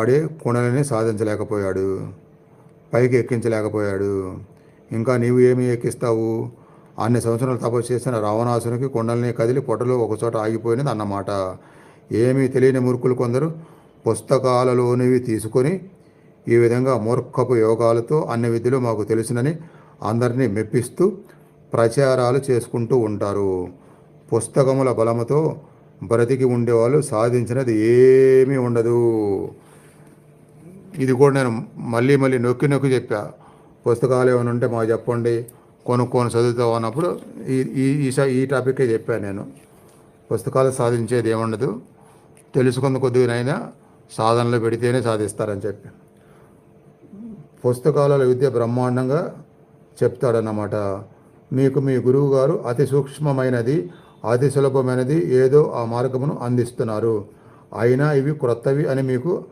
వాడే కుణలని సాధించలేకపోయాడు. పైకి ఎక్కించలేకపోయాడు. ఇంకా నీవు ఏమి ఎక్కిస్తావు? అన్ని సంవత్సరాలు తపస్సు చేసిన రావణాసునికి కొండల్ని కదిలి పొట్టలో ఒకచోట ఆగిపోయినది అన్నమాట. ఏమీ తెలియని మూర్ఖులు కొందరు పుస్తకాలలోనివి తీసుకొని ఈ విధంగా మూర్ఖపు యోగాలతో అన్ని విద్యలు మాకు తెలుసునని అందరినీ మెప్పిస్తూ ప్రచారాలు చేసుకుంటూ ఉంటారు. పుస్తకముల బలముతో బ్రతికి ఉండేవాళ్ళు సాధించినది ఏమీ ఉండదు. ఇది కూడా నేను మళ్ళీ మళ్ళీ నొక్కి నొక్కి చెప్పా. పుస్తకాలు ఏమైనా ఉంటే మాకు చెప్పండి. కొనుక్కొని చదువుతావు అన్నప్పుడు ఈ ఈ ఈ ఈ టాపికే చెప్పాను నేను. పుస్తకాలు సాధించేది ఏముండదు. తెలుసుకున్న కొద్దిగానైనా సాధనలో పెడితేనే సాధిస్తారని చెప్పి. పుస్తకాలలో విద్య బ్రహ్మాండంగా చెప్తాడన్నమాట. మీకు మీ గురువు గారు అతి సూక్ష్మమైనది అతి సులభమైనది ఏదో ఆ మార్గమును అందిస్తున్నారు. అయినా ఇవి క్రొత్తవి అని మీకు